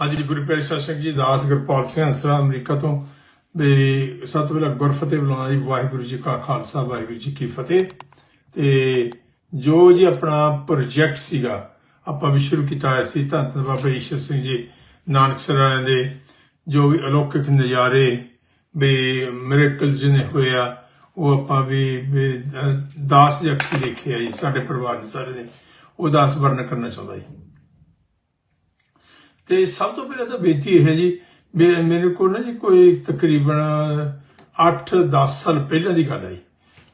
ਹਾਂਜੀ ਗੁਰੂ ਪਿਆਰੇ ਸਤਿ ਸਿੰਘ ਜੀ, ਦਾਸ ਗੁਰਪਾਲ ਸਿੰਘ ਹੰਸਰਾ ਅਮਰੀਕਾ ਤੋਂ, ਵੀ ਸਭ ਤੋਂ ਪਹਿਲਾਂ ਗੁਰਫਤਿਹ ਬੁਲਾਉਣਾ ਜੀ ਵਾਹਿਗੁਰੂ ਜੀ ਕਾ ਖਾਲਸਾ, ਵਾਹਿਗੁਰੂ ਜੀ ਕੀ ਫਤਿਹ। ਤੇ ਜੋ ਜੀ ਆਪਣਾ ਪ੍ਰੋਜੈਕਟ ਸੀਗਾ, ਆਪਾਂ ਵੀ ਸ਼ੁਰੂ ਕੀਤਾ ਹੋਇਆ ਸੀ, ਧੰਨ ਧੰਨ ਬਾਬਾ ਈਸ਼ਰ ਸਿੰਘ ਜੀ, ਨਾਨਕ ਸਰਾਇਆਂ ਦੇ, ਜੋ ਵੀ ਅਲੌਕਿਕ ਨਜ਼ਾਰੇ, ਵੀ ਮਿਰੇਕਲਸ ਜਿਹਨੇ ਹੋਇਆ ਉਹ ਆਪਾਂ ਵੀ ਦਾਸ ਜੀ ਅੱਖੀ ਦੇਖਿਆ ਜੀ, ਸਾਡੇ ਪਰਿਵਾਰ ਦੇ ਸਾਰੇ ਨੇ। ਉਹ ਦਾਸ ਵਰਣਨ ਕਰਨਾ ਚਾਹੁੰਦਾ ਜੀ। ਤੇ ਸਭ ਤੋਂ ਪਹਿਲਾਂ ਤਾਂ ਬੇਨਤੀ ਇਹ ਹੈ ਜੀ ਵੀ ਮੇਰੇ ਕੋਲ ਨਾ ਜੀ ਕੋਈ ਤਕਰੀਬਨ 8-10 ਸਾਲ ਪਹਿਲਾਂ ਦੀ ਗੱਲ ਹੈ ਜੀ।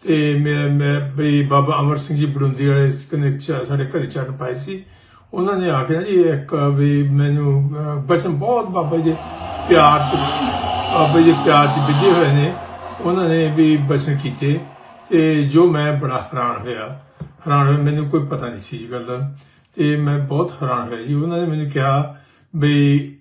ਤੇ ਮੈਂ ਮੈਂ ਬਈ ਬਾਬਾ ਅਮਰ ਸਿੰਘ ਜੀ ਬੜੁੰਦੀ ਵਾਲੇ ਕਨੈਕਟ ਸਾਡੇ ਘਰੇ ਚੜਨ ਪਾਏ ਸੀ। ਉਹਨਾਂ ਨੇ ਆਖਿਆ ਜੀ, ਇੱਕ ਵੀ ਮੈਨੂੰ ਬਚਨ ਬਹੁਤ ਬਾਬਾ ਜੀ ਪਿਆਰ ਚ, ਬਾਬਾ ਜੀ ਪਿਆਰ ਚ ਵਿਜੇ ਹੋਏ ਨੇ। ਉਹਨਾਂ ਨੇ ਵੀ ਬਚਨ ਕੀਤੇ। ਤੇ ਜੋ ਮੈਂ ਬੜਾ ਹੈਰਾਨ ਹੋਇਆ ਹੈਰਾਨ ਹੋਇਆ, ਮੈਨੂੰ ਕੋਈ ਪਤਾ ਨਹੀਂ ਸੀ ਇਸ ਗੱਲ ਦਾ। ਤੇ ਮੈਂ ਬਹੁਤ ਹੈਰਾਨ ਹੋਇਆ ਜੀ। ਉਹਨਾਂ ਨੇ ਮੈਨੂੰ ਕਿਹਾ ਵੀ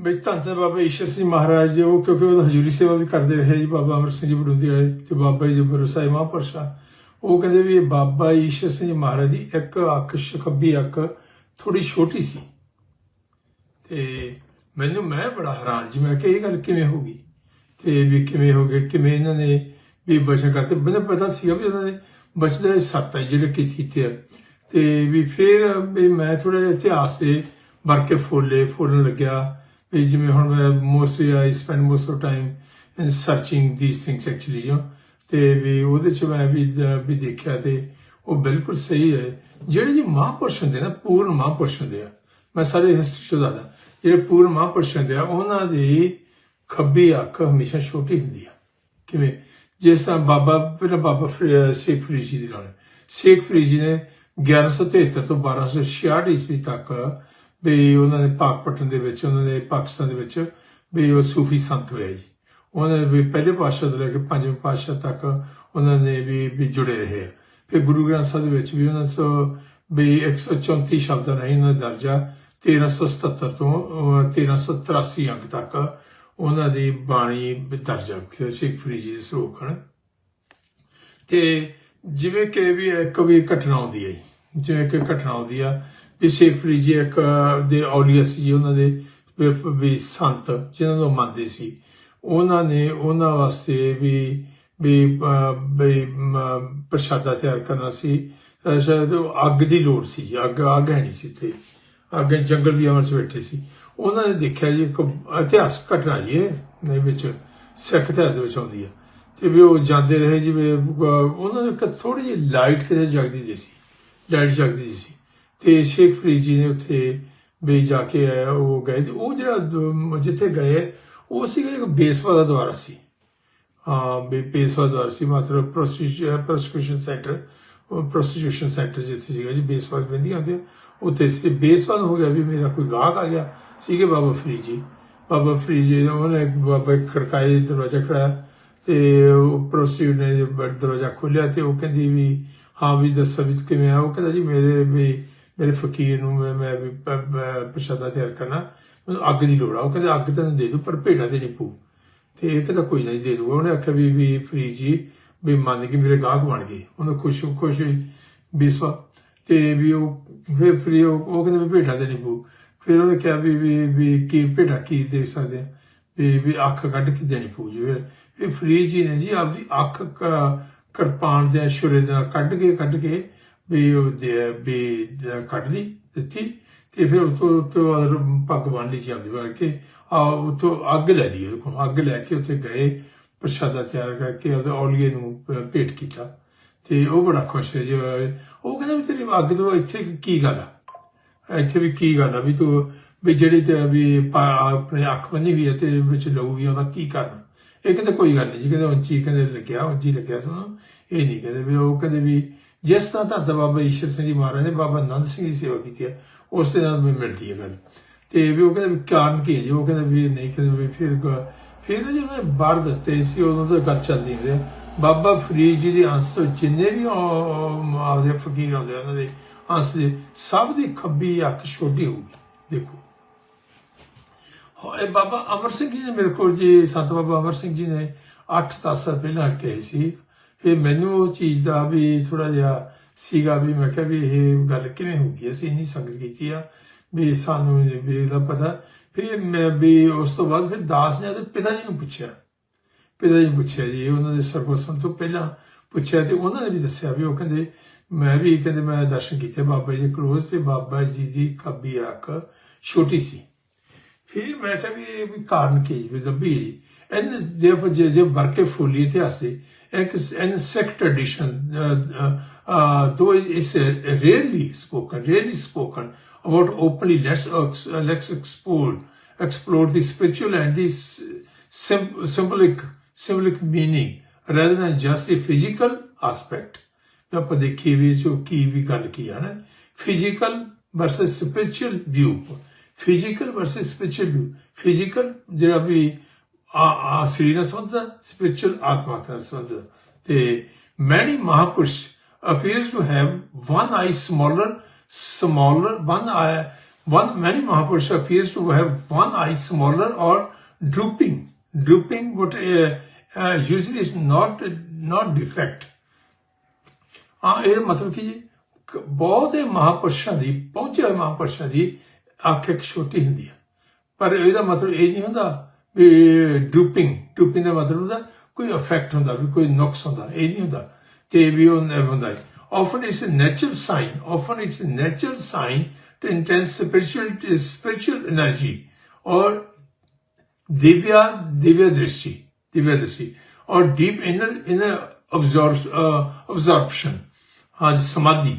ਵੀ ਧੰਨ ਧੰਨ ਬਾਬਾ ਈਸ਼ਰ ਸਿੰਘ ਮਹਾਰਾਜ ਜੀ, ਉਹ ਕਿਉਂਕਿ ਉਹ ਹਜ਼ੂਰੀ ਸੇਵਾ ਵੀ ਕਰਦੇ ਰਹੇ ਜੀ, ਬਾਬਾ ਅਮਰ ਸਿੰਘ ਜੀ ਬੜੁੰਦੀ ਵਾਲੇ ਤੇ ਬਾਬਾ ਜੀ ਬਰਸਾਈ ਮਹਾਂਪੁਰਸ਼ਾ। ਉਹ ਕਹਿੰਦੇ ਵੀ ਬਾਬਾ ਈਸ਼ਰ ਸਿੰਘ ਮਹਾਰਾਜ ਦੀ ਇੱਕ ਅੱਖ ਖੱਬੀ ਅੱਖ ਥੋੜੀ ਛੋਟੀ ਸੀ। ਤੇ ਮੈਨੂੰ, ਮੈਂ ਬੜਾ ਹੈਰਾਨ ਜੀ, ਮੈਂ ਕਿ ਇਹ ਗੱਲ ਕਿਵੇਂ ਹੋ ਗਈ? ਤੇ ਵੀ ਕਿਵੇਂ ਹੋ ਗਏ, ਕਿਵੇਂ ਇਹਨਾਂ ਨੇ ਵੀ ਬਚਨ ਕਰਤੇ? ਮੈਨੂੰ ਪਤਾ ਸੀਗਾ ਵੀ ਉਹਨਾਂ ਨੇ ਬਚਨ ਸੱਤ ਹੈ ਜਿਹੜੇ ਕੀ ਕੀਤੇ ਆ। ਤੇ ਵੀ ਫਿਰ ਵੀ ਮੈਂ ਥੋੜਾ ਜਿਹਾ ਇਤਿਹਾਸ ਤੇ ਵਰ ਕੇ ਫੋਲੇ ਫੋਲਣ ਲੱਗਿਆ। ਵੀ ਜਿਵੇਂ ਹੁਣ ਮੈਂ mostly I spend most of time in searching these things actually ਜੋ ਤੇ ਵੀ ਉਹਦੇ ਚ ਮੈਂ ਵੀ ਵੀ ਦੇਖਿਆ ਤੇ ਉਹ ਬਿਲਕੁਲ ਸਹੀ ਹੈ। ਜਿਹੜੇ ਜੀ ਮਹਾਂਪੁਰਸ਼ ਹੁੰਦੇ ਨਾ, ਪੂਰਨ ਮਹਾਂਪੁਰਸ਼ ਹੁੰਦੇ ਆ। ਮੈਂ ਸਾਰੇ ਹਿਸਟਰੀ ਚ ਦੱਸਦਾ। ਜਿਹੜੇ ਪੂਰਨ ਮਹਾਂਪੁਰਸ਼ ਹੁੰਦੇ ਆ, ਉਹਨਾਂ ਦੀ ਖੱਬੀ ਅੱਖ ਹਮੇਸ਼ਾ ਛੋਟੀ ਹੁੰਦੀ ਆ। ਕਿਵੇਂ? ਜਿਸ ਤਰ੍ਹਾਂ ਬਾਬਾ, ਪਹਿਲਾਂ ਬਾਬਾ ਸ਼ੇਖ ਫਰੀਦ ਜੀ ਦੀ ਨਾਲ ਸ਼ੇਖ ਫਰੀਦ ਜੀ ਨੇ 1173 ਤੋਂ 1266 ਈਸਵੀ ਤੱਕ ਵੀ ਉਹਨਾਂ ਨੇ ਪਾਕਪਟਨ ਦੇ ਵਿੱਚ ਉਹਨਾਂ ਨੇ ਪਾਕਿਸਤਾਨ ਦੇ ਵਿੱਚ ਵੀ ਉਹ ਸੂਫੀ ਸੰਤ ਹੋਇਆ ਜੀ। ਉਹਨਾਂ ਦੇ ਵੀ ਪਹਿਲੇ ਪਾਤਸ਼ਾਹ ਤੋਂ ਲੈ ਕੇ ਪੰਜਵੇਂ ਪਾਤਸ਼ਾਹ ਤੱਕ ਉਹਨਾਂ ਨੇ ਵੀ ਵੀ ਜੁੜੇ ਰਹੇ ਆ। ਫਿਰ ਗੁਰੂ ਗ੍ਰੰਥ ਸਾਹਿਬ ਦੇ ਵਿੱਚ ਵੀ ਉਹਨਾਂ ਸੋ ਵੀ 134 ਸ਼ਬਦਾਂ ਰਾਹੀਂ ਉਹਨਾਂ ਦਾ ਦਰਜਾ 1377 ਤੋਂ ਅਹ, 1383 ਅੰਕ ਤੱਕ ਉਹਨਾਂ ਦੀ ਬਾਣੀ ਦਰਜ ਹੈ ਸਿੱਖ ਫਰੀਦ ਜੀ ਦੇ ਸਰੋਖ ਹਨ। ਤੇ ਜਿਵੇਂ ਕਿ ਵੀ ਇੱਕ ਵੀ ਘਟਨਾ ਆਉਂਦੀ ਹੈ ਜੀ, ਜਿਵੇਂ ਕਿ ਘਟਨਾ ਆਉਂਦੀ ਆ ਵੀ ਸ਼ੇਖ ਜੀ ਇੱਕ ਦੇ ਔਲੀਆ ਸੀ ਜੀ, ਉਹਨਾਂ ਦੇ ਵੀ- ਸੰਤ ਜਿਹਨਾਂ ਨੂੰ ਮੰਨਦੇ ਸੀ। ਉਹਨਾਂ ਨੇ ਉਹਨਾਂ ਵਾਸਤੇ ਵੀ ਵੀ ਪ੍ਰਸ਼ਾਦਾ ਤਿਆਰ ਕਰਨਾ ਸੀ। ਸ਼ਾਇਦ ਉਹ ਅੱਗ ਦੀ ਲੋੜ ਸੀ ਜੀ, ਅੱਗ ਅੱਗ ਹੈ ਨਹੀਂ ਸੀ ਤੇ ਅੱਗੇ ਜੰਗਲ ਵੀ ਅਮਰ ਚ ਬੈਠੇ ਸੀ। ਉਹਨਾਂ ਨੇ ਦੇਖਿਆ ਜੀ ਇੱਕ ਇਤਿਹਾਸ ਘਟਨਾ ਜੀ ਇਹ ਵਿੱਚ ਸਿੱਖ ਇਤਿਹਾਸ ਵਿੱਚ ਆਉਂਦੀ ਆ। ਤੇ ਵੀ ਉਹ ਜਾਂਦੇ ਰਹੇ, ਜਿਵੇਂ ਉਹਨਾਂ ਨੂੰ ਇੱਕ ਥੋੜੀ ਜਿਹੀ ਲਾਈਟ ਕਿਤੇ ਜਗਦੀ ਜੀ ਸੀ ਲਾਈਟ ਜਗਦੀ ਦੀ ਸੀ। ਤੇ ਸ਼ੇਖ ਫਰੀਦ ਜੀ ਨੇ ਉੱਥੇ ਵੀ ਜਾ ਕੇ ਉਹ ਗਏ ਤੇ ਉਹ ਜਿਹੜਾ ਜਿੱਥੇ ਗਏ, ਉਹ ਸੀਗਾ ਇੱਕ ਬੇਸਵਾ ਦਾ ਦੁਆਰਾ ਸੀ। ਹਾਂ ਵੀ ਬੇਸਵਾ ਦੁਆਰਾ ਸੀ, ਮਤਲਬ ਪ੍ਰੋਸਟੀਟਿਊਸ਼ਨ ਸੈਂਟਰ ਪ੍ਰੋਸਟੀਟਿਊਸ਼ਨ ਸੈਂਟਰ ਜਿੱਥੇ ਸੀਗਾ ਜੀ ਬੇਸਵਾ ਬੰਦੀਆਂ ਹੁੰਦੀਆਂ। ਉੱਥੇ ਸੀ ਬੇਸਵਾ ਹੋ ਗਿਆ ਵੀ ਮੇਰਾ ਕੋਈ ਗਾਹਕ ਆ ਗਿਆ, ਸੀਗੇ ਬਾਬਾ ਫਰੀਦ ਜੀ। ਬਾਬਾ ਫਰੀਦ ਜੀ ਨੇ ਉਹਨੇ ਬਾਬਾ ਖੜਕਾਏ, ਦਰਵਾਜ਼ਾ ਖੜਾਇਆ। ਤੇ ਉਹ ਪ੍ਰੋਸਟੀਟਿਊਟ ਨੇ ਦਰਵਾਜ਼ਾ ਖੋਲ੍ਹਿਆ ਤੇ ਉਹ ਕਹਿੰਦੀ ਵੀ, ਹਾਂ ਵੀ ਦੱਸੋ ਵੀ ਕਿਵੇਂ ਆ? ਉਹ ਕਹਿੰਦਾ ਜੀ ਮੇਰੇ ਵੀ, ਮੇਰੇ ਫਕੀਰ ਨੂੰ ਮੈਂ ਮੈਂ ਵੀ ਪ੍ਰਸ਼ਾਦਾ ਤਿਆਰ ਕਰਨਾ, ਮੈਨੂੰ ਅੱਗ ਦੀ ਲੋੜ ਆ। ਉਹ ਕਹਿੰਦਾ ਅੱਗ ਤੈਨੂੰ ਦੇ ਦੂ, ਪਰ ਭੇਡਾਂ ਦੇਣੀ ਪਊ ਤੇ ਇਹ ਕਹਿੰਦਾ ਕੋਈ ਨਹੀਂ ਦੇ ਦੂਗਾ। ਉਹਨੇ ਆਖਿਆ ਵੀ ਵੀ ਫਰੀਦ ਜੀ, ਵੀ ਮੰਨ ਕੇ ਮੇਰੇ ਗਾਹਕ ਬਣ ਗਏ। ਉਹਨੂੰ ਖੁਸ਼ ਖੁਸ਼ ਹੋਈ ਬੀਸਵਾ ਤੇ ਵੀ ਉਹ ਫਿਰ ਫਰੀ ਉਹ ਉਹ ਕਹਿੰਦਾ ਵੀ ਭੇਡਾਂ ਦੇਣੀ ਪਊ ਫਿਰ ਉਹਨੇ ਕਿਹਾ ਵੀ ਵੀ ਕੀ ਭੇਡਾਂ ਕੀ ਦੇ ਸਕਦੇ ਆ? ਵੀ ਵੀ ਅੱਖ ਕੱਢ ਕੇ ਦੇਣੀ ਪਊ ਜੀ। ਇਹ ਫਰੀਦ ਜੀ ਨੇ ਜੀ ਆਪਦੀ ਅੱਖ ਕ- ਕਿਰਪਾਨ ਦੇ ਛੁਰੇ ਦੇ ਕੱਢ ਕੇ ਕੱਢ ਕੇ ਵੀ ਉਹ ਦੇ, ਵੀ ਕੱਢ ਲਈ, ਦਿੱਤੀ ਤੇ ਫਿਰ ਉਸ ਤੋਂ ਬਾਅਦ ਪੱਗ ਬੰਨ ਲਈ ਸੀ ਆਪਦੀ ਬਣ ਕੇ ਆ ਉਤੋਂ ਅੱਗ ਲੈ ਲਈ, ਉਹਦੇ ਕੋਲ ਅੱਗ ਲੈ ਕੇ ਉੱਥੇ ਗਏ, ਪ੍ਰਸ਼ਾਦਾ ਤਿਆਰ ਕਰਕੇ ਉਹਦੇ ਔਲੀਏ ਨੂੰ ਭੇਟ ਕੀਤਾ ਤੇ ਉਹ ਬੜਾ ਖੁਸ਼ ਹੈ ਜੀ, ਉਹ ਕਹਿੰਦਾ ਵੀ ਤੇਰੀ ਅੱਗ ਤੋਂ ਇੱਥੇ ਕੀ ਗੱਲ ਆ? ਇੱਥੇ ਵੀ ਕੀ ਗੱਲ ਆ ਵੀ ਤੂੰ ਵੀ ਜਿਹੜੀ ਤੇ ਵੀ ਆਪਣੇ ਅੱਖ ਬੰਨੀ ਵੀ ਹੈ ਤੇ ਵਿੱਚ ਲਊਗੀ, ਉਹਦਾ ਕੀ ਕਰਨਾ? ਇਹ ਕਹਿੰਦੇ ਕੋਈ ਗੱਲ ਨਹੀਂ ਜੀ ਕਹਿੰਦੇ ਉੱਚੀ ਕਹਿੰਦੇ ਲੱਗਿਆ ਉੱਚੀ ਲੱਗਿਆ ਤੁਹਾਨੂੰ ਇਹ ਨਹੀਂ ਕਹਿੰਦੇ ਵੀ ਉਹ ਕਹਿੰਦੇ ਵੀ ਜਿਸ ਤਰ੍ਹਾਂ ਧੰਨ ਬਾਬਾ ਈਸ਼ਰ ਸਿੰਘ ਜੀ ਮਹਾਰਾਜ ਨੇ ਬਾਬਾ ਨੰਦ ਸਿੰਘ ਦੀ ਸੇਵਾ ਕੀਤੀ ਹੈ ਉਸ ਦੇ ਨਾਲ ਵੀ ਮਿਲਦੀ ਹੈ ਗੱਲ। ਤੇ ਵੀ ਉਹ ਕਹਿੰਦੇ ਵੀ ਕਾਰਨ ਕੀ ਹੈ ਜੀ ਉਹ ਕਹਿੰਦੇ ਵੀ ਨਹੀਂ ਕਹਿੰਦੇ ਵੀ ਫਿਰ ਫਿਰ ਨਾ ਜਦੋਂ ਬਾਹਰ ਦਿੱਤੇ ਸੀ ਉਹਨਾਂ ਤੋਂ ਗੱਲ ਚੱਲਦੀ ਹੁੰਦੀ ਹੈ। ਬਾਬਾ ਫਰੀਦ ਜੀ ਦੇ ਅੰਸ਼ ਜਿੰਨੇ ਵੀ ਆਪਦੇ ਫਕੀਰ ਆਉਂਦੇ ਆ, ਉਹਨਾਂ ਦੇ ਅੰਸ਼ ਦੇ ਸਭ ਦੀ ਖੱਬੀ ਅੱਖ ਛੋਟੀ ਹੋਊਗੀ ਦੇਖੋ। ਇਹ ਬਾਬਾ ਅਮਰ ਸਿੰਘ ਜੀ ਨੇ ਮੇਰੇ ਕੋਲ ਜੀ, ਸੰਤ ਬਾਬਾ ਅਮਰ ਸਿੰਘ ਜੀ ਨੇ 8-10 ਸਾਲ ਪਹਿਲਾਂ ਕਹੇ ਸੀ। ਫਿਰ ਮੈਨੂੰ ਉਹ ਚੀਜ਼ ਦਾ ਵੀ ਥੋੜਾ ਜਿਹਾ ਸੀਗਾ ਵੀ ਮੈਂ ਕਿਹਾ ਵੀ ਇਹ ਗੱਲ ਕਿਵੇਂ ਹੋ ਗਈ? ਅਸੀਂ ਇੰਨੀ ਸੰਗਤ ਕੀਤੀ ਆ ਵੀ ਸਾਨੂੰ ਵੀ ਇਹਦਾ ਪਤਾ। ਫਿਰ ਮੈਂ ਵੀ ਉਸ ਤੋਂ ਬਾਅਦ ਫਿਰ ਦਾਸ ਨੇ ਆਪਣੇ ਪਿਤਾ ਜੀ ਨੂੰ ਪੁੱਛਿਆ। ਪਿਤਾ ਜੀ ਨੂੰ ਪੁੱਛਿਆ ਜੀ, ਉਹਨਾਂ ਦੇ ਸਰਬਸਮ ਤੋਂ ਪਹਿਲਾਂ ਪੁੱਛਿਆ ਤੇ ਉਹਨਾਂ ਨੇ ਵੀ ਦੱਸਿਆ ਵੀ ਉਹ ਕਹਿੰਦੇ, ਮੈਂ ਵੀ ਕਹਿੰਦੇ ਮੈਂ ਦਰਸ਼ਨ ਕੀਤੇ ਬਾਬਾ ਜੀ ਦੇ ਕਲੋਜ਼ ਤੇ ਬਾਬਾ ਜੀ ਦੀ ਖੱਬੀ ਅੱਖ ਛੋਟੀ ਸੀ। ਫਿਰ ਮੈਂ ਕਿਹਾ ਵੀ ਇਹ ਵੀ ਕਾਰਨ ਕੀ ਵੀ ਗੱਭੀ ਐਨ ਦੇ ਉਪਰ ਜੇ ਜੇ ਵਰਕੇ ਫੁੱਲੀ ਇਤਿਹਾਸੇ ਇੱਕ ਇਨਸੈਕਟ ਐਡੀਸ਼ਨ ਦੋ ਇਸ rarely spoken rarely spoken about openly let's let's explore explore the spiritual and the symbolic symbolic meaning rather than just the physical aspect ਜੋ ਆਪਾਂ ਦੇਖੀਏ ਵੀ ਜੋ ਕੀ ਵੀ ਗੱਲ ਕੀ ਹੈ ਨਾ physical versus spiritual view physical versus spiritual view physical ਜਿਹੜਾ ਵੀ ਆ ਆ ਸਰੀਰ ਨਾਲ ਸੰਬੰਧਿਤ ਸਪਿਰਚੁਅਲ ਆਤਮਾ ਨਾਲ ਸੰਬੰਧਿਤ ਤੇ ਮੈਨੀ ਮਹਾਪੁਰਸ਼ appears to have one eye smaller smaller one eye one many mahapurush appears to have one eye smaller or drooping drooping but uh, uh, usually is not not defect ਹਾਂ ਇਹ ਮਤਲਬ ਕਿ ਜੀ ਕ- ਬਹੁਤੇ ਮਹਾਪੁਰਸ਼ਾਂ ਦੀ ਪਹੁੰਚੇ ਹੋਏ ਮਹਾਪੁਰਸ਼ਾਂ ਦੀ ਅੱਖ ਇੱਕ ਛੋਟੀ ਹੁੰਦੀ ਹੈ ਪਰ ਇਹਦਾ ਮਤਲਬ ਇਹ ਨਹੀਂ ਹੁੰਦਾ ਵੀ ਡੂਪਿੰਗ ਡੂਪਿੰਗ ਦਾ ਮਤਲਬ ਹੁੰਦਾ ਕੋਈ ਇਫੈਕਟ ਹੁੰਦਾ ਵੀ ਕੋਈ ਨੁਕਸ ਹੁੰਦਾ ਇਹ ਨਹੀਂ ਹੁੰਦਾ ਤੇ ਵੀ ਉਹ ਨਹੀਂ ਹੁੰਦਾ often it's a natural sign often it's a natural sign to intense spiritual spiritual energy or divya divya drishti divya drishti or deep inner inner absorb, uh, absorption uh, samadhi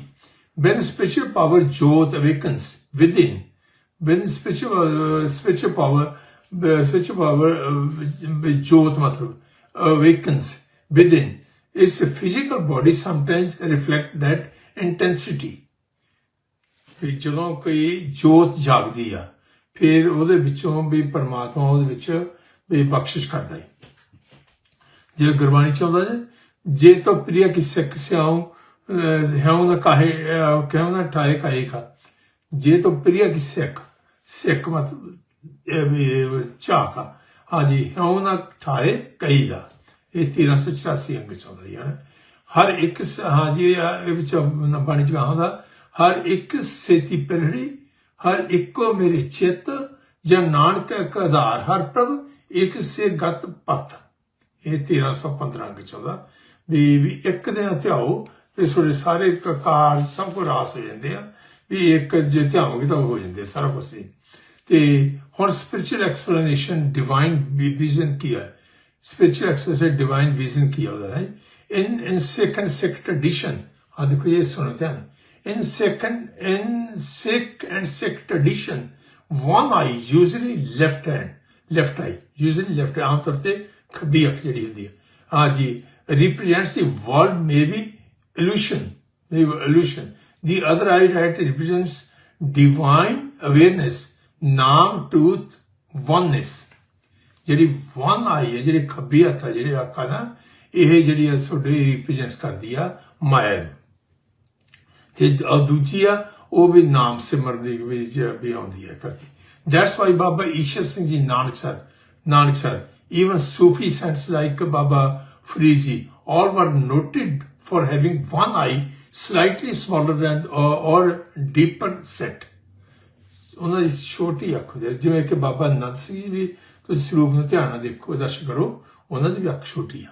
when spiritual power jyot awakens within ਬਿਨ spiritual spiritual power spiritual power ਜੋਤ ਮਤਲਬ awakens within its physical body, sometimes reflect that intensity. ਵੀ ਜਦੋਂ ਕੋਈ ਜੋਤ ਜਾਗਦੀ ਆ ਫਿਰ ਉਹਦੇ ਵਿੱਚੋਂ ਵੀ ਪਰਮਾਤਮਾ ਉਹਦੇ ਵਿੱਚ ਵੀ ਬਖਸ਼ਿਸ਼ ਕਰਦਾ ਹੈ ਜੇ ਗੁਰਬਾਣੀ ਚਾਹੁੰਦਾ ਜੇ ਜੇ ਤੋ ਪ੍ਰਿਆ ਕਿਸੇ ਕਿਸੇ ਆਉ ਹਿਉ ਨਾ ਕਾਹੇ ਕਿਉਂ ਨਾ ਠਾਏ ਕਾਹੇ ਕਾ ਜੇ ਤੋਂ ਪ੍ਰਿയ ਕਿ ਸਿੱਖ ਸਿੱਖ ਮਤਲਬ ਇਹ ਵੀ ਝਾਕਾ। ਹਾਂਜੀ, ਹੈਉ ਨਾ ਠਾਏ ਕਈ ਦਾ। ਇਹ 1384 ਅੰਗ ਚੱਲ ਰਹੀ ਹੈ। ਹਰ ਇੱਕ ਹਾਂਜੀ, ਇਹ ਇਹ ਵਿੱਚ ਬਾਣੀ ਚ ਕਹਾਂਦਾ ਹਰ ਇੱਕ ਸੇਤੀ ਪਿਰੜੀ, ਹਰ ਇੱਕੋ ਮੇਰੇ ਚਿੱਤ, ਜਾਂ ਨਾਨਕ ਇੱਕ ਆਧਾਰ, ਹਰ ਪ੍ਰਭ ਇੱਕ ਸੇ ਗਤ ਪਤ ਇਹ 1315 ਅੰਗ ਚਾਹੁੰਦਾ ਵੀ ਵੀ ਇੱਕ ਦੇ ਧਿਆਓ, ਤੇ ਤੁਹਾਡੇ ਸਾਰੇ ਕਾਰਜ ਸਭ ਕੁਝ ਰਾਸ ਹੋ ਜਾਂਦੇ ਆ। ਵੀ ਇੱਕ ਜੇ ਧਿਆਓਗੇ ਤਾਂ ਹੋ ਜਾਂਦੇ ਸਾਰਾ ਕੁਝ ਹੀ ਤੇ ਹੁਣ ਸਪਿਰਚੁਅਲ ਐਕਸਪਲੇਨੇਸ਼ਨ ਡਿਵਾਈਨ ਵਿਜ਼ਨ ਕੀ ਹੈ ਸਪਿਰਚੁਅਲ ਐਕਸਪਲੇਨੇਸ਼ਨ ਡਿਵਾਈਨ ਵਿਜ਼ਨ ਕੀ ਹੁੰਦਾ ਹੈ in in second sick tradition ਆ ਦੇਖੋ ਇਹ ਸੁਣੋ ਧਿਆਨ in second in sick and sick tradition one eye usually left hand left eye usually left ਆਮ ਤੌਰ ਤੇ ਖੱਬੀ ਅੱਖ ਜਿਹੜੀ ਹੁੰਦੀ ਹੈ ਹਾਂ ਜੀ represents the world maybe illusion maybe illusion The other eye that represents divine awareness, ਨਾਮ ਟੂਥ ਵਨਨੈਸ ਜਿਹੜੀ ਵਨ ਆਈ ਹੈ ਜਿਹੜੇ ਖੱਬੇ ਹੱਥ ਆ ਜਿਹੜੇ ਆਕਾ ਦਾ ਇਹ ਜਿਹੜੀ ਆ ਤੁਹਾਡੇ ਰਿਪਰੈਜ਼ੈਂਟ ਕਰਦੀ ਆ ਮਾਇਆ ਨੂੰ ਤੇ ਦੂਜੀ ਆ ਉਹ ਵੀ ਨਾਮ ਸਿਮਰਨ ਦੇ ਵਿੱਚ ਵੀ ਆਉਂਦੀ ਹੈ ਕਰਕੇ that's why Baba Ishar Singh ji Nanaksar Nanaksar even Sufi saints like Baba Friji all were noted for having one eye slightly smaller than or, or deeper set. ਉਹਨਾਂ ਦੀ ਛੋਟੀ ਅੱਖ ਹੁੰਦੀ ਜਿਵੇਂ ਕਿ ਬਾਬਾ ਨੰਦ ਸਿੰਘ ਜੀ ਵੀ ਤੁਸੀਂ ਸਰੂਪ ਨੂੰ ਧਿਆਨ ਨਾਲ ਦੇਖੋ ਦਰਸ਼ਨ ਕਰੋ ਉਹਨਾਂ ਦੀ ਵੀ ਅੱਖ ਛੋਟੀ ਆ।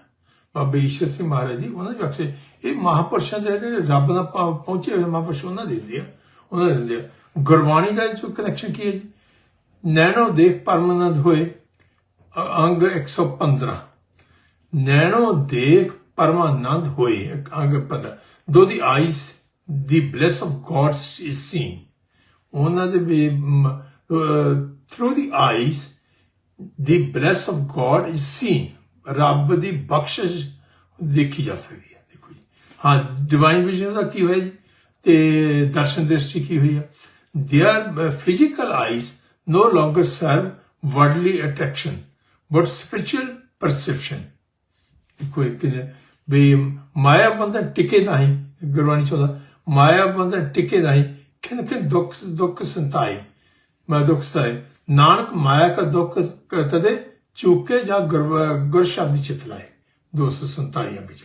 ਬਾਬਾ ਈਸ਼ਰ ਸਿੰਘ ਮਹਾਰਾਜ ਜੀ ਉਹਨਾਂ ਦੀ ਅੱਖ ਇਹ ਮਹਾਪੁਰਸ਼ਾਂ ਦੇ ਜਿਹੜੇ ਰੱਬ ਨਾਲ ਪਹੁੰਚੇ ਹੋਏ ਮਹਾਪੁਰਸ਼ ਉਹਨਾਂ ਦੇ ਦਿੰਦੇ ਆ। ਉਹਨਾਂ ਦੇ ਦਿੰਦੇ ਆ। ਗੁਰਬਾਣੀ ਦਾ ਜੋ ਕਨੈਕਸ਼ਨ ਕੀ ਹੈ ਜੀ? ਨੈਣੋ ਦੇਖ ਪਰਮਾਨੰਦ ਹੋਏ ਅ- ਅੰਗ 115 ਨੈਣੋ ਦੇਖ ਪਰਮਾਨੰਦ ਹੋਏ ਇੱਕ ਅੰਗ 15 Mm, uh, through the eyes, the bless of God is seen. through the eyes, the bless of God is seen. ਰੱਬ ਦੀ ਬਖਸ਼ਿਸ਼ ਦੇਖੀ ਜਾ ਸਕਦੀ ਹੈ ਦੇਖੋ ਜੀ ਹਾਂ ਡਿਵਾਈਨ ਵਿਜ਼ਨ ਦਾ ਕੀ ਹੋਇਆ ਜੀ their uh, physical eyes no longer serve worldly attraction but spiritual perception ਵੀ ਮਾਇਆ ਬੰਧਨ ਟਿਕੇ ਨਹੀਂ, ਗੁਰਬਾਣੀ ਚੋਦਾ ਮਾਇਆ ਬੰਧਨ ਟਿਕੇ ਨਹੀਂ ਕਿਨ ਕਿ ਦੁੱਖ ਦੁੱਖ ਸੰਤਾਈ। ਮੈਂ ਦੁੱਖ ਸਾਈ ਨਾਨਕ ਮਾਇਆ ਕਾ ਦੁੱਖ ਤਦੇ ਚੁੱਕੇ ਜਾਂ ਗੁਰ ਸ਼ਬਦ ਚਿਤ ਲਾਏ। 247 ਵਿੱਚ।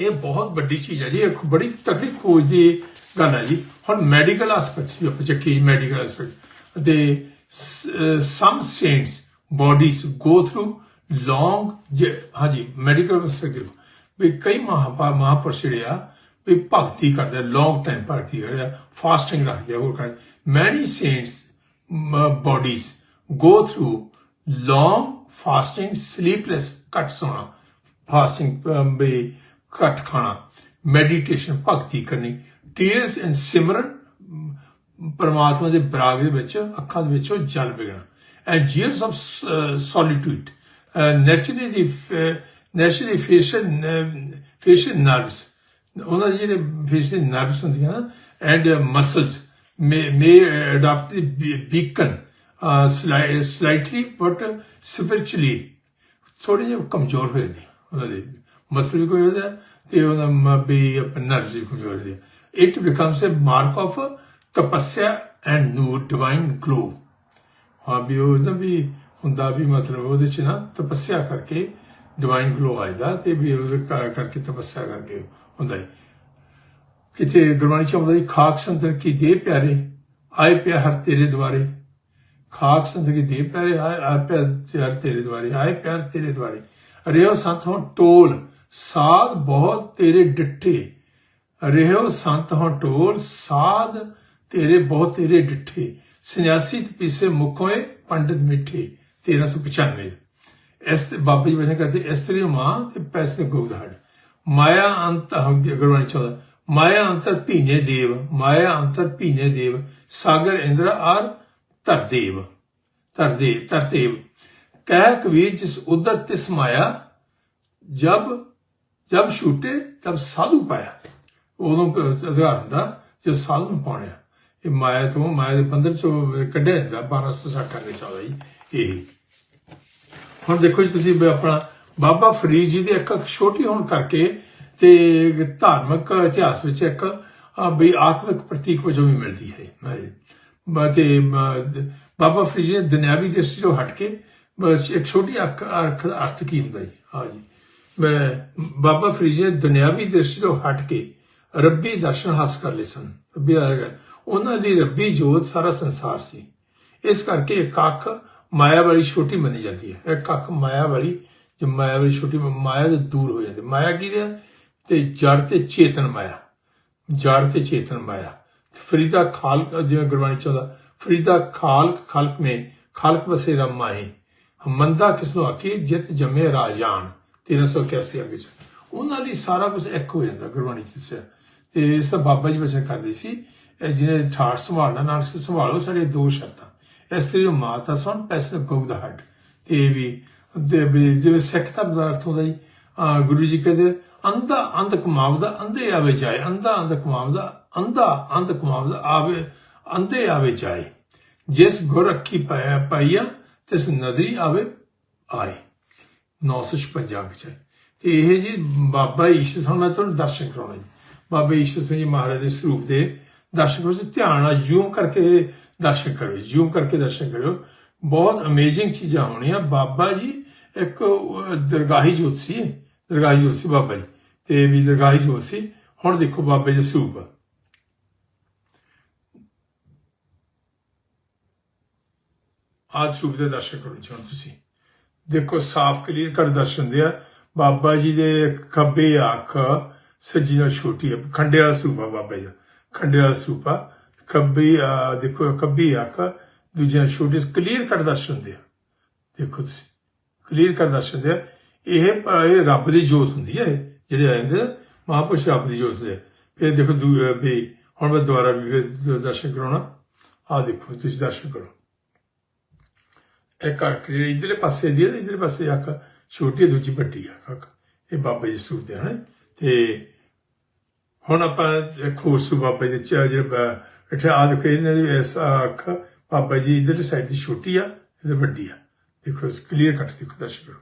ਇਹ ਬਹੁਤ ਵੱਡੀ ਚੀਜ਼ ਹੈ ਜੀ ਇੱਕ ਬੜੀ ਤਕੜੀ ਖੋਜ ਦੀ ਗੱਲ ਹੈ ਜੀ। ਹੁਣ ਮੈਡੀਕਲ ਐਸਪੈਕਟਸ ਵੀ ਆਪਾਂ ਚੱਕੀ ਮੈਡੀਕਲ ਐਸਪੈਕਟ ਅਤੇ some saints bodies go through long ਹਾਂਜੀ ਮੈਡੀਕਲ ਐਸਪੈਕਟ ਵੀ ਕਈ ਮਹਾਪਾ ਮਹਾਪੁਰਸ਼ ਜਿਹੜੇ ਆ, ਵੀ ਭਗਤੀ ਕਰਦੇ ਆ ਲੌਂਗ ਟਾਈਮ ਭਗਤੀ ਕਰਦੇ ਫਾਸਟਿੰਗ ਰੱਖਦੇ ਆ, ਹੋਰ kind many saints bodies go through long fasting sleepless ਘੱਟ ਸੋਣਾ ਫਾਸਟਿੰਗ ਵੀ ਘੱਟ ਖਾਣਾ ਮੈਡੀਟੇਸ਼ਨ ਭਗਤੀ ਕਰਨੀ। ਟੀਅਰਸ ਐਂਡ ਸਿਮਰਨ ਪਰਮਾਤਮਾ ਦੇ ਬਰਾਗ ਦੇ ਵਿੱਚ, ਅੱਖਾਂ ਦੇ ਵਿੱਚੋਂ ਜਲ ਵਗਣਾ and years of solitude naturally the naturally facial facial nerves ਉਹਨਾਂ ਦੇ ਜਿਹੜੇ ਫੇਸ਼ੀਅਲ ਨਰਵਸ ਹੁੰਦੀਆਂ and muscles may adapt the become slightly but spiritually ਥੋੜੇ ਜਿਹਾ ਕਮਜ਼ੋਰ ਹੋਏ ਨੇ ਉਹਨਾਂ ਦੇ ਮਸਲ ਵੀ ਕੋਈ ਉਹਦਾ ਤੇ ਉਹਨਾਂ ਵੀ ਆਪਣੇ ਨਰਵਸ ਵੀ ਕਮਜ਼ੋਰ ਹੋਏ it becomes a mark of ਤਪੱਸਿਆ ਐਂਡ ਨੂਰ ਡਿਵਾਈਨ ਗਲੋ ਹਾਂ ਵੀ ਉਹ ਨਾ ਵੀ ਹੁੰਦਾ ਵੀ ਮਤਲਬ ਉਹਦੇ ਚ ਨਾ ਤਪੱਸਿਆ ਕਰਕੇ ਡਿਵਾਈਨ ਗਲੋ ਆਇਦਾ ਤੇ ਵੀ ਉਹਦੇ ਕਰਕੇ ਤਪੱਸਿਆ ਕਰਕੇ ਹੁੰਦਾ ਹੈ ਕਿਤੇ ਗੁਰਬਾਣੀ ਚ ਆਉਂਦਾ ਜੀ ਖਾਕ ਸੰਤਨ ਕੀ ਦੇ ਪਿਆਰੇ, ਆਏ ਪਿਆ ਹਰ ਤੇਰੇ ਦੁਆਰੇ। ਖਾਕ ਸੰਤ ਕੀ ਦੇ ਪਿਆਰੇ, ਆਏ ਆਏ ਪਿਆਰ ਤੇਰੇ ਦੁਆਰੇ, ਆਏ ਪਿਆਰ ਤੇਰੇ ਦੁਆਰੇ। ਰਿਓ ਸੰਤ ਹੋ ਟੋਲ ਸਾਧ ਬਹੁਤ ਤੇਰੇ ਡਿੱਠੇ। ਰਿਓ ਸੰਤ ਹੋ ਟੋਲ ਸਾਧ ਤੇਰੇ ਬਹੁਤ ਤੇਰੇ ਡਿੱਠੇ। ਸੰਨਿਆਸੀ ਤਪੀਸੇ ਮੁਖੋਏ ਪੰਡਿਤ ਮਿੱਠੇ। 1395 ਇਸ ਤੇ ਬਾਬਾ ਜੀ ਵਜਨ ਕਰਦੇ ਇਸਤਰੀ ਮਾਂ ਤੇ ਪੈਸੇ ਗੋਦਹੜ ਮਾਇਆ ਅੰਤ ਗੁਰਬਾਣੀ ਚੌਦਾ। ਮਾਇਆ ਅੰਤਰ ਭੀਨੇ ਦੇਵ, ਮਾਇਆ ਅੰਤਰ ਭੀਨੇ ਦੇਵ, ਸਾਗਰ ਇੰਦਰ ਆਰ ਧਰਦੇਵ ਧਰਦੇ ਧਰਦੇਵ ਕਹਿ ਕਬੀਰ, ਜਿਸ ਉਦਰ ਤਿਸ ਮਾਇਆ ਜਬ ਜਬ ਛੂਟੇ, ਤਬ ਸਾਧੂ ਪਾਇਆ। ਉਦੋਂ ਅਧਿਕਾਰ ਹੁੰਦਾ ਜੋ ਸਾਧੂ ਨੂੰ ਪਾਉਣਿਆ। ਇਹ ਮਾਇਆ ਤੋਂ, ਮਾਇਆ ਦੇ ਬੰਧਨ ਚੋਂ ਕੱਢਿਆ ਜਾਂਦਾ 1260 ਦੇ ਚੌਦਾ ਜੀ। ਇਹ ਹੁਣ ਦੇਖੋ ਜੀ, ਤੁਸੀਂ ਆਪਣਾ ਬਾਬਾ ਫਰੀਦ ਜੀ ਦੀ ਇੱਕ ਛੋਟੀ ਹੋਣ ਕਰਕੇ ਤੇ ਧਾਰਮਿਕ ਇਤਿਹਾਸ ਵਿੱਚ ਇੱਕ ਆ ਆਤਮਿਕ ਪ੍ਰਤੀਕ ਵਜੋਂ ਵੀ ਮਿਲਦੀ ਹੈ। ਮੈਂ ਬਾਬਾ ਫਰੀਦ ਜੀ ਨੇ ਦੁਨਿਆਵੀ ਦ੍ਰਿਸ਼ਟੀ ਤੋਂ ਹਟ ਕੇ ਬਸ ਇੱਕ ਛੋਟੀ ਅੱਖ ਅੱਖ ਅਰਥ ਕੀ ਹੁੰਦਾ ਜੀ? ਹਾਂਜੀ ਮੈਂ ਬਾਬਾ ਫਰੀਦ ਜੀ ਨੇ ਦੁਨਿਆਵੀ ਦ੍ਰਿਸ਼ਟੀ ਤੋਂ ਹਟ ਕੇ ਰੱਬੀ ਦਰਸ਼ਨ ਹਾਸਲ ਕਰ ਲਏ ਸਨ। ਰੱਬੀ ਆਏਗਾ ਉਹਨਾਂ ਦੀ ਰੱਬੀ ਜੋਤ ਸਾਰਾ ਸੰਸਾਰ ਸੀ। ਇਸ ਕਰਕੇ ਇੱਕ ਅੱਖ ਮਾਇਆ ਵਾਲੀ ਛੋਟੀ ਮੰਨੀ ਜਾਂਦੀ ਹੈ। ਇੱਕ ਅੱਖ ਮਾਇਆ ਵਾਲੀ ਜੇ ਮਾਇਆ ਵਾਲੀ ਛੋਟੀ ਮਾਇਆ ਤੋਂ ਦੂਰ ਹੋ ਜਾਂਦੀ ਮਾਇਆ ਕੀ ਹੈ? ਤੇ ਜੜ ਤੇ ਚੇਤਨ ਮਾਇਆ। ਜੜ ਤੇ ਚੇਤਨ ਮਾਇਆ। ਫਰੀਦਾ ਖਾਲਕ, ਜਿਵੇਂ ਗੁਰਬਾਣੀ ਚਾਹੁੰਦਾ ਫਰੀਦਾ ਖਾਲਕ, ਖਲਕ ਮੇ ਖਾਲਕ ਬਸੇਰਾ ਮਾਏ ਮੰਦਾ ਕਿਸ ਨੂੰ ਆਖੀ ਜਿਤ ਜਮੇ ਰਾਜਾਨ। 1381 ਅੱਗੇ ਚ। ਉਹਨਾਂ ਦੀ ਸਾਰਾ ਕੁਝ ਇੱਕ ਹੋ ਜਾਂਦਾ ਗੁਰਬਾਣੀ ਚ ਦੱਸਿਆ। ਤੇ ਇਸ ਦਾ ਬਾਬਾ ਜੀ ਵਚਨ ਕਰਦੇ ਸੀ ਜਿਹਨੇ ਠਾਠ ਸੰਭਾਲਣਾ ਨਾਲ ਸੰਭਾਲੋ ਸਾਡੇ ਦੋ ਸ਼ਰਤਾਂ। ਇਸ ਤਰੀ ਮਾਤਾ ਸੁਣ ਪੈਸੇ ਗਊ ਦਾ ਹੱਡ। ਤੇ ਇਹ ਵੀ ਜਿਵੇਂ ਸਿੱਖ ਦਾ ਅਰਥ ਹੁੰਦਾ ਜੀ ਗੁਰੂ ਜੀ ਕਹਿੰਦੇ, ਅੰਧਾ ਅੰਧ ਕਮਾਵਦਾ, ਅੰਧੇ ਆਵੇ ਜਾਏ। ਅੰਧਾ ਅੰਧ ਕਮਾਵਦਾ, ਅੰਧਾ ਅੰਧ ਕਮਾਵਦਾ, ਆਵੇ, ਅੰਧੇ ਆਵੇ ਜਾਏ। ਜਿਸ ਗੁਰ ਅੱਖੀ ਪਾਇਆ, ਪਾਈਆ, ਤਿਸ ਨਦਰੀ ਆਵੇ, ਆਏ। 956 ਵਿੱਚ ਹੈ। ਤੇ ਇਹ ਜੀ ਬਾਬਾ ਈਸ਼ਰ ਸਿੰਘ ਮੈਂ ਤੁਹਾਨੂੰ ਦਰਸ਼ਨ ਕਰਾਉਣਾ ਜੀ। ਬਾਬਾ ਈਸ਼ਰ ਸਿੰਘ ਜੀ ਮਹਾਰਾਜ ਦੇ ਸਰੂਪ ਦੇ ਦਰਸ਼ਨ ਕਰੋ। ਧਿਆਨ ਨਾਲ ਜ਼ੂਮ ਕਰਕੇ ਦਰਸ਼ਨ ਕਰੋ ਜ਼ੂਮ ਕਰਕੇ ਦਰਸ਼ਨ ਕਰਿਓ। ਬਹੁਤ ਅਮੇਜ਼ਿੰਗ ਚੀਜ਼ਾਂ ਹੋਣੀਆਂ। ਬਾਬਾ ਜੀ ਇੱਕ ਦਰਗਾਹੀ ਜੋਤ ਸੀ। ਦਰਗਾਹੀ ਜੋਤ ਸੀ ਬਾਬਾ ਜੀ। ਤੇ ਵੀ ਦਰਗਾਹੀ ਜੋਤ ਸੀ। ਹੁਣ ਦੇਖੋ ਬਾਬੇ ਦੇ ਸਰੂਪ। ਆਜ ਸਰੂਪ ਦੇ ਦਰਸ਼ਨ ਕਰੋ ਜੀ ਤੁਸੀਂ। ਦੇਖੋ, ਸਾਫ਼ ਕਲੀਅਰ ਕਰ ਦਰਸ਼ਨ ਦਿਆ ਬਾਬਾ ਜੀ ਦੇ ਖੱਬੇ ਅੱਖ ਸੱਜੀ ਨਾਲ ਛੋਟੀ ਹੈ। ਖੰਡੇ ਵਾਲਾ ਸੂਪਾ ਬਾਬਾ ਜੀ ਖੰਡੇ ਵਾਲਾ ਸੂਪਾ ਖੱਬੀ ਅਹ, ਦੇਖੋ ਖੱਬੀ ਅੱਖ ਦੂਜੀ ਨਾਲ ਛੋਟੀ ਕਲੀਅਰ ਕਰ ਦਰਸ਼ਨ ਦਿਆ ਦੇਖੋ ਤੁਸੀਂ ਕਲੀਅਰ ਕਰ ਦਰਸ਼ਨ ਦਿਆ ਇਹ ਇਹ ਰੱਬ ਦੀ ਜੋਤ ਹੁੰਦੀ ਹੈ ਜਿਹੜੇ ਆ ਜਾਂਦੇ ਆ, ਰੱਬ ਦੀ ਜੋਤ ਹੁੰਦੇ ਆ। ਫਿਰ ਦੇਖੋ ਦੂ- ਵੀ ਹੁਣ ਮੈਂ ਦੁਬਾਰਾ ਵੀ ਦਰਸ਼ਨ ਕਰਾਉਣਾ। ਆ ਦੇਖੋ ਤੁਸੀਂ ਦਰਸ਼ਨ ਕਰੋ। ਇੱਕ ਅੱਖ ਜਿਹੜੀ ਇਧਰਲੇ ਪਾਸੇ ਦੀ ਹੈ ਇਧਰਲੇ ਪਾਸੇ ਅੱਖ ਛੋਟੀ ਦੂਜੀ ਵੱਡੀ ਹੈ ਅੱਖ। ਇਹ ਬਾਬਾ ਜੀ ਸੂਰ ਦੇ ਹਨ ਤੇ ਹੁਣ ਆਪਾਂ ਇੱਕ ਬਾਬੇ ਦੇ ਜਿਹੜਾ ਇੱਥੇ ਆ ਦੇਖੋ, ਇਹਨਾਂ ਦੀ ਇਸ ਅੱਖ ਬਾਬਾ ਜੀ ਇਧਰਲੀ ਸਾਈਡ ਦੀ ਛੋਟੀ ਆ ਇਧਰ ਵੱਡੀ ਆ। ਦੇਖੋ, ਇਸ ਕਲੀਅਰ ਕੱਟ ਦੇਖੋ ਦਰਸ਼ਕ ਕਰੋ।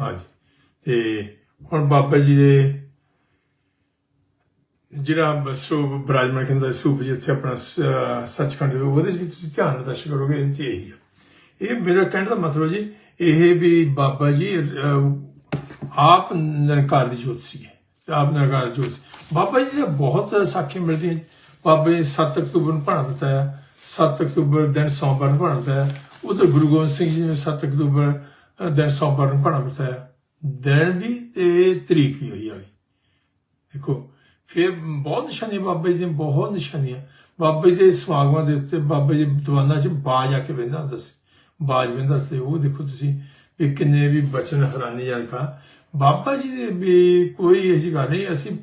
ਹਾਂਜੀ। ਤੇ ਹੁਣ ਬਾਬਾ ਜੀ ਦੇ ਜਿਹੜਾ ਸਰੂਪ, ਬਰਾਜਮਾਨ ਕਹਿੰਦਾ ਸਰੂਪ ਜਿੱਥੇ ਆਪਣਾ ਸੱਚਖੰਡ ਦੇ ਉਹਦੇ 'ਚ ਵੀ ਤੁਸੀਂ ਧਿਆਨ ਨਾਲ ਦਰਸ਼ਨ ਕਰੋਗੇ ਇਹ 'ਚ ਇਹੀ ਆ। ਇਹ ਮੇਰਾ ਕਹਿਣ ਦਾ ਮਤਲਬ ਜੀ, ਇਹ ਵੀ ਬਾਬਾ ਜੀ ਆਪ ਨਿਰੰਕਾਰ ਦੀ ਜੋਤ ਸੀ ਆਪ ਨੇ ਕਹਾ ਜੋ ਸੀ। ਬਾਬਾ ਜੀ ਦੀਆਂ ਬਹੁਤ ਸਾਖੀਆਂ ਮਿਲਦੀਆਂ ਬਾਬੇ ਜੀ 7 ਅਕਤੂਬਰ ਨੂੰ ਭਾਣਾ ਬਤਾਇਆ 7 ਅਕਤੂਬਰ ਦਿਨ ਸੋਮਵਾਰ ਨੂੰ ਭਾਣਾ ਬਤਾਇਆ ਉਹ ਗੁਰੂ ਗੋਬਿੰਦ ਸਿੰਘ ਜੀ ਨੇ 7 ਅਕਤੂਬਰ ਦਿਨ ਸੋਮਵਾਰ ਨੂੰ ਭਾਣਾ ਬਤਾਇਆ ਦਿਨ ਵੀ ਤੇ ਤਰੀਕ ਵੀ ਹੋਈ ਆ ਦੇਖੋ, ਫਿਰ ਬਹੁਤ ਨਿਸ਼ਾਨੀਆਂ ਬਾਬਾ ਜੀ ਦੀਆਂ, ਬਹੁਤ ਨਿਸ਼ਾਨੀਆਂ। ਬਾਬਾ ਜੀ ਦੇ ਸਮਾਗਮਾਂ ਦੇ ਉੱਤੇ ਬਾਬਾ ਜੀ ਦੀਵਾਨਾਂ 'ਚ ਬਾਜ ਆ ਕੇ ਬਹਿੰਦਾ ਹੁੰਦਾ ਸੀ। ਬਾਜ ਬਹਿੰਦਾ ਸੀ। ਉਹ ਦੇਖੋ ਤੁਸੀਂ ਵੀ ਕਿੰਨੇ ਵੀ ਬਚਨ ਹੈਰਾਨੀ ਜਨਕਾ ਬਾਬਾ ਜੀ ਦੇ ਵੀ ਕੋਈ ਇਹੋ ਜਿਹੀ ਗੱਲ ਨਹੀਂ, ਅਸੀਂ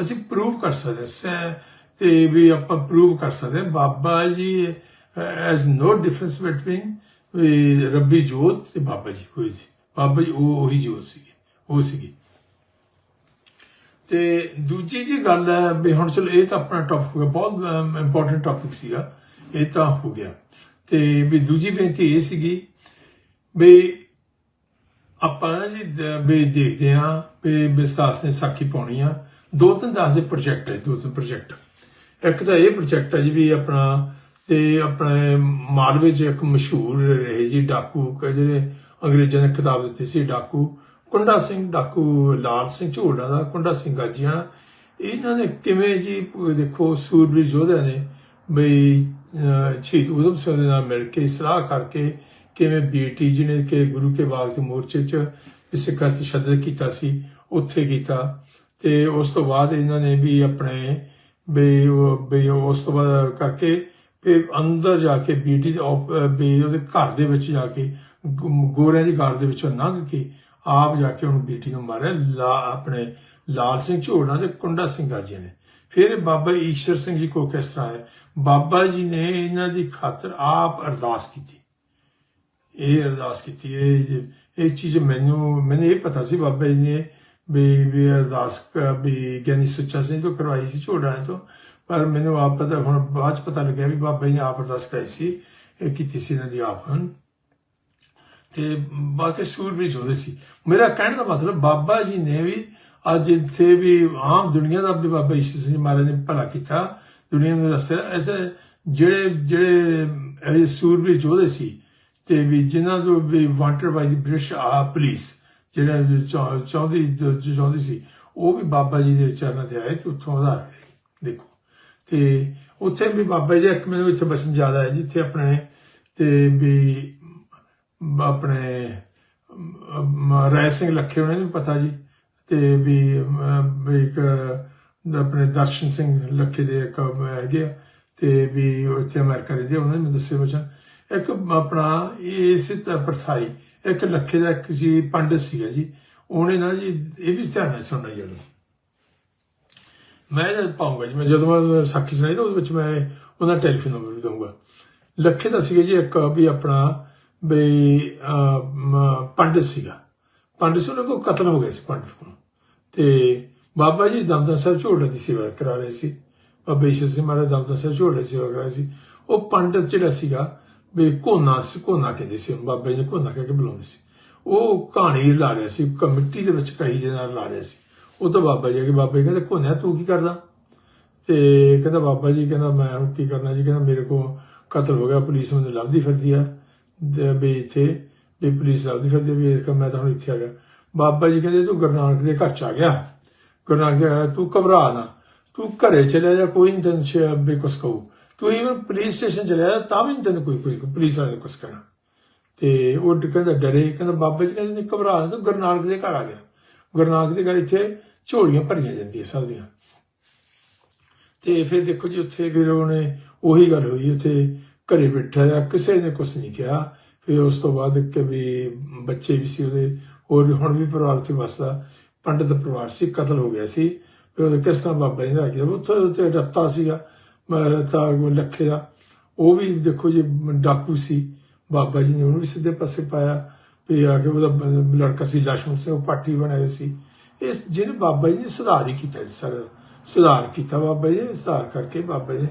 ਅਸੀਂ ਪ੍ਰੂਵ ਕਰ ਸਕਦੇ ਸੈਂ ਤੇ ਵੀ ਆਪਾਂ ਪ੍ਰੂਵ ਕਰ ਸਕਦੇ ਹਾਂ, Baba ji as no difference between ਵੀ ਰੱਬੀ ਜੋਤ ਤੇ ਬਾਬਾ ਜੀ ਹੋਈ ਸੀ। ਬਾਬਾ ਜੀ ਉਹ ਉਹੀ ਜੋਤ ਸੀ ਉਹ ਸੀਗੀ। ਤੇ ਦੂਜੀ ਜੀ ਗੱਲ ਹੈ ਵੀ ਹੁਣ ਚਲੋ ਇਹ ਤਾਂ ਆਪਣਾ ਟੌਪਿਕ ਹੋ ਬਹੁਤ ਇੰਪੋਰਟੈਂਟ ਟੌਪਿਕ ਸੀਗਾ ਇਹ ਤਾਂ ਹੋ ਗਿਆ। ਤੇ ਵੀ ਦੂਜੀ ਬੇਨਤੀ ਇਹ ਸੀਗੀ ਵੀ ਆਪਾਂ ਨਾ ਜੀ ਵੀ ਦੇਖਦੇ ਆ ਵੀ ਵਿਸਾਸ ਨੇ ਸਾਖੀ ਪਾਉਣੀ ਆ। ਦੋ ਤਿੰਨ ਦਸ ਦੇ ਪ੍ਰੋਜੈਕਟ ਹੈ ਦੋ ਤਿੰਨ ਪ੍ਰੋਜੈਕਟ ਇੱਕ ਤਾਂ ਇਹ ਪ੍ਰੋਜੈਕਟ ਹੈ ਜੀ ਵੀ ਆਪਣਾ ਤੇ ਆਪਣੇ ਮਾਲਵੇ 'ਚ ਇੱਕ ਮਸ਼ਹੂਰ ਰਹੇ ਜੀ ਡਾਕੂ ਕ- ਜਿਹੜੇ ਅੰਗਰੇਜ਼ਾਂ ਨੇ ਕਿਤਾਬ ਦਿੱਤੀ ਸੀ ਡਾਕੂ ਕੁੰਡਾ ਸਿੰਘ ਡਾਕੂ ਲਾਲ ਸਿੰਘ ਝੋੜਾ ਦਾ ਕੁੰਡਾ ਸਿੰਘ ਗਾਜੀਆਂ ਇਹਨਾਂ ਨੇ ਕਿਵੇਂ ਜੀ ਦੇਖੋ ਸੂਰਬੀਰ ਯੋਧਿਆਂ ਨੇ ਬਈ ਅਹ, ਸ਼ਹੀਦ ਊਧਮ ਸਿੰਘ ਦੇ ਨਾਲ ਮਿਲ ਕੇ ਸਲਾਹ ਕਰਕੇ ਕਿਵੇਂ ਬੀਟੀ ਜਿਹਨੇ ਕਿ ਗੁਰੂ ਕੇ ਬਾਗ ਦੇ ਮੋਰਚੇ 'ਚ ਸਿੱਖਾਂ 'ਚ ਸ਼ਦਦ ਕੀਤਾ ਸੀ ਉੱਥੇ ਕੀਤਾ। ਤੇ ਉਸ ਤੋਂ ਬਾਅਦ ਇਹਨਾਂ ਨੇ ਵੀ ਆਪਣੇ ਵੀ ਉਹ- ਵੀ ਉਸ ਤੋਂ ਬਾਅਦ ਕਰਕੇ ਫਿਰ ਅੰਦਰ ਜਾ ਕੇ ਬੀਟੀ ਦੇ ਵੀ ਉਹਦੇ ਘਰ ਦੇ ਵਿੱਚ ਜਾ ਕੇ ਗੋਰਿਆਂ ਦੀ ਘਰ ਦੇ ਵਿੱਚੋਂ ਲੰਘ ਕੇ ਆਪ ਜਾ ਕੇ ਉਹਨੂੰ ਬੀਟੀ ਨੂੰ ਮਾਰਿਆ। ਲਾ, ਆਪਣੇ ਲਾਲ ਸਿੰਘ ਝੋੜਾ ਤੇ ਕੁੰਡਾ ਸਿੰਘ ਗਾਜੀ ਨੇ। ਫਿਰ ਬਾਬਾ ਈਸ਼ਰ ਸਿੰਘ ਜੀ ਕੋ ਕਿਸ ਤਰ੍ਹਾਂ ਹੈ ਬਾਬਾ ਜੀ ਨੇ ਇਹਨਾਂ ਦੀ ਖਾਤਰ ਆਪ ਅਰਦਾਸ ਕੀਤੀ। ਇਹ ਅਰਦਾਸ ਕੀਤੀ। ਇਹ ਇਹ ਚੀਜ਼ ਮੈਨੂੰ ਮੈਨੂੰ ਇਹ ਪਤਾ ਸੀ ਬਾਬਾ ਜੀ ਨੇ ਵੀ ਵੀ ਅਰਦਾਸ ਕ- ਵੀ ਗਿਆਨੀ ਸੁੱਚਾ ਸਿੰਘ ਤੋਂ ਕਰਵਾਈ ਸੀ ਝੋੜਾ ਤੋਂ, ਪਰ ਮੈਨੂੰ ਆਪ ਪਤਾ, ਹੁਣ ਬਾਅਦ ਚ ਪਤਾ ਲੱਗਿਆ ਵੀ ਬਾਬਾ ਜੀ ਨੇ ਆਪ ਅਰਦਾਸ ਕਰਾਈ ਸੀ, ਇਹ ਕੀਤੀ ਸੀ ਇਹਨਾਂ ਦੀ ਆਪ ਹਨ ਤੇ ਬਾਕੀ ਸੂਰਬੀਰ ਜੋਦੇ ਸੀ। ਮੇਰਾ ਕਹਿਣ ਦਾ ਮਤਲਬ ਬਾਬਾ ਜੀ ਨੇ ਵੀ ਅੱਜ ਇੱਥੇ ਵੀ ਆਮ ਦੁਨੀਆ ਦਾ ਵੀ ਬਾਬਾ ਈਸ਼ਰ ਸਿੰਘ ਮਹਾਰਾਜ ਨੇ ਭਲਾ ਕੀਤਾ। ਦੁਨੀਆ ਨੂੰ ਦੱਸਿਆ ਐਸੇ ਜਿਹੜੇ ਜਿਹੜੇ ਇਹ ਸੂਰਬੀਰ ਜੋਦੇ ਸੀ, ਤੇ ਵੀ ਜਿਨ੍ਹਾਂ ਤੋਂ ਵੀ ਵਾਂਟਡ ਬਾਈ ਦੀ ਬ੍ਰਿਟਿਸ਼ ਆ, ਪੁਲਿਸ। ਜਿਹੜਾ ਚਾਹੁੰਦੀ ਚਾਹੁੰਦੀ ਸੀ ਉਹ ਵੀ ਬਾਬਾ ਜੀ ਦੇ ਚਰਨਾਂ ਤੇ ਆਏ ਤੇ ਉੱਥੋਂ ਉਧਾਰ ਗਏ ਦੇਖੋ ਤੇ ਉੱਥੇ ਵੀ ਬਾਬਾ ਜੀ ਇੱਕ ਮੈਨੂੰ ਇੱਥੇ ਬਚਨ ਜ਼ਿਆਦਾ ਹੈ ਜਿੱਥੇ ਆਪਣੇ ਤੇ ਵੀ ਆਪਣੇ ਅਮ, ਰਾਏ ਸਿੰਘ ਲੱਖੇ ਉਹਨਾਂ ਨੂੰ ਪਤਾ ਜੀ ਤੇ ਵੀ ਇੱਕ ਆਪਣੇ ਦਰਸ਼ਨ ਸਿੰਘ ਲੱਖੇ ਦੇ ਇੱਕ ਹੈਗੇ ਆ, ਤੇ ਵੀ ਉਹ ਇੱਥੇ ਅਮਰੀਕਾ ਰਹਿੰਦੇ ਉਹਨਾਂ ਨੇ ਮੈਨੂੰ ਦੱਸੇ ਬਚਨ ਇੱਕ ਆਪਣਾ ਇਸ ਪ੍ਰਥਾਈ ਇੱਕ ਲੱਖੇ ਦਾ ਇੱਕ ਸੀ ਪੰਡਤ ਸੀਗਾ ਜੀ। ਉਹਨੇ ਨਾ ਜੀ ਇਹ ਵੀ ਧਿਆਨ ਨਾਲ ਸੁਣਨਾ ਜੀ ਉਹਨੂੰ। ਮੈਂ ਜਦ ਪਾਉਂਗਾ ਜੀ ਮੈਂ ਜਦੋਂ ਮੈਂ ਸਾਖੀ ਸੁਣਾਈ ਨਾ ਉਹਦੇ ਵਿੱਚ ਮੈਂ ਉਹਦਾ ਟੈਲੀਫੋਨ ਨੰਬਰ ਵੀ ਦਊਂਗਾ। ਲੱਖੇ ਦਾ ਸੀਗਾ ਜੀ ਇੱਕ ਵੀ ਆਪਣਾ ਬਈ ਅਹ, ਪੰਡਿਤ ਸੀਗਾ। ਪੰਡਿਤ ਸੀ ਉਹਨਾਂ ਕੋ ਕਤਲ ਹੋ ਗਿਆ ਸੀ ਪੰਡਿਤ ਕੋਲ। ਤੇ ਬਾਬਾ ਜੀ ਦਮਦਮ ਸਾਹਿਬ ਝੋੜੇ ਦੀ ਸੇਵਾ ਕਰਾ ਰਹੇ ਸੀ। ਬਾਬਾ ਈਸ਼ਰ ਸਿੰਘ ਮਹਾਰਾਜ ਦਮਦਮ ਸਾਹਿਬ ਝੋਲੇ ਦੀ ਸੇਵਾ ਕਰਾ ਰਹੇ ਸੀ। ਉਹ ਪੰਡਿਤ ਜਿਹੜਾ ਸੀਗਾ ਵੀ ਕੋਨਾ ਸੀ ਕੋਨਾ ਕਹਿੰਦੇ ਸੀ ਉਹਨੂੰ ਬਾਬਾ ਜੀ ਨੇ ਕੋਨਾ ਕਹਿ ਕੇ ਬੁਲਾਉਂਦੇ ਸੀ। ਉਹ ਕਹਾਣੀ ਲਾ ਰਿਹਾ ਸੀ ਕ- ਦੇ ਵਿੱਚ ਕਹੀ ਦੇ ਨਾਲ ਲਾ ਰਿਹਾ ਸੀ। ਉਹ ਤਾਂ ਬਾਬਾ ਜੀ ਆ ਕੇ ਬਾਬਾ ਜੀ ਕਹਿੰਦੇ ਕੋਨਿਆ ਤੂੰ ਕੀ ਕਰਦਾ? ਤੇ ਕਹਿੰਦਾ, ਬਾਬਾ ਜੀ, ਕਹਿੰਦਾ, ਮੈਂ ਹੁਣ ਕੀ ਕਰਨਾ ਜੀ? ਕਹਿੰਦਾ, ਮੇਰੇ ਕੋ ਕਤਲ ਹੋ ਗਿਆ, ਪੁਲਿਸ ਮੈਨੂੰ ਲੱਭਦੀ ਫਿਰਦੀ ਆ। ਤੇ ਵੀ ਇੱਥੇ, ਵੀ ਪੁਲਿਸ ਲੱਭਦੀ ਫਿਰਦੀ ਵੀ ਇਸ ਮੈਂ ਤਾਂ ਹੁਣ ਇੱਥੇ ਆ ਗਿਆ। ਬਾਬਾ ਜੀ ਕਹਿੰਦੇ, ਤੂੰ ਗੁਰੂ ਨਾਨਕ ਦੇ ਘਰ ਚ ਆ ਗਿਆ। ਗੁਰੂ ਨਾਨਕ ਦੇ ਤੂੰ ਘਬਰਾ ਨਾ। ਤੂੰ ਘਰੇ ਚਲੇ ਜਾ, ਕੋਈ ਨਹੀਂ ਤੈਨੂੰ ਸ਼ੇ ਵੀ ਕੁਛ ਕਹੂ। ਤੂੰ ਇਵਨ ਪੁਲਿਸ ਸਟੇਸ਼ਨ ਚਲੇ ਜਾ, ਤਾਂ ਵੀ ਨਹੀਂ ਤੈਨੂੰ ਕੋਈ ਕੋਈ ਪੁਲਿਸ ਵਾਲੇ ਨੇ ਕੁਛ ਕਹਿਣਾ। ਤੇ ਉਹ ਕਹਿੰਦਾ ਡਰੇ, ਕਹਿੰਦਾ ਬਾਬਾ ਜੀ ਕਹਿੰਦੇ ਘਬਰਾ ਤੂੰ ਗੁਰੂ ਨਾਨਕ ਦੇ ਘਰ ਆ ਗਿਆ। ਗੁਰੂ ਨਾਨਕ ਦੇ ਘਰ ਇੱਥੇ ਝੋਲੀਆਂ ਭਰੀਆਂ ਜਾਂਦੀਆਂ ਸਭ ਦੀਆਂ। ਤੇ ਫਿਰ ਦੇਖੋ ਜੀ ਉੱਥੇ ਫਿਰ ਉਹਨੇ ਉਹੀ ਗੱਲ ਹੋਈ, ਉੱਥੇ ਘਰੇ ਬੈਠਾ ਰਿਹਾ, ਕਿਸੇ ਨੇ ਕੁਝ ਨਹੀਂ ਕਿਹਾ। ਫਿਰ ਉਸ ਤੋਂ ਬਾਅਦ ਕਿ ਵੀ ਬੱਚੇ ਵੀ ਸੀ ਉਹਦੇ, ਹੋਰ ਵੀ ਹੁਣ ਵੀ ਪਰਿਵਾਰ ਤੇ ਵਸਦਾ। ਪੰਡਤ ਪਰਿਵਾਰ ਸੀ, ਕਤਲ ਹੋ ਗਿਆ ਸੀ। ਫਿਰ ਉਹਦੇ ਕਿਸ ਤਰ੍ਹਾਂ ਬਾਬਾ ਜੀ ਦਾ ਗਿਆ ਉੱਥੇ ਉੱਥੇ ਰੱਤਾ ਸੀਗਾ। ਮਹਾਰਾਤਾ ਲੱਖੇ ਦਾ। ਉਹ ਵੀ ਦੇਖੋ ਜੀ, ਡਾਕੂ ਸੀ। ਬਾਬਾ ਜੀ ਨੇ ਉਹਨੂੰ ਵੀ ਸਿੱਧੇ ਪਾਸੇ ਪਾਇਆ। ਤੇ ਆ ਕੇ ਉਹਦਾ ਲੜਕਾ ਸੀ ਲਾਸ਼ਮ ਸਿੰਘ ਪਾਠੀ ਬਣਾਏ ਸੀ। ਇਸ ਜਿਹਨੇ ਬਾਬਾ ਜੀ ਨੇ ਸੁਧਾਰ ਹੀ ਕੀਤਾ ਸਰ। ਸੁਧਾਰ ਕੀਤਾ ਬਾਬਾ ਜੀ ਸੁਧਾਰ ਕਰਕੇ ਬਾਬਾ ਜੀ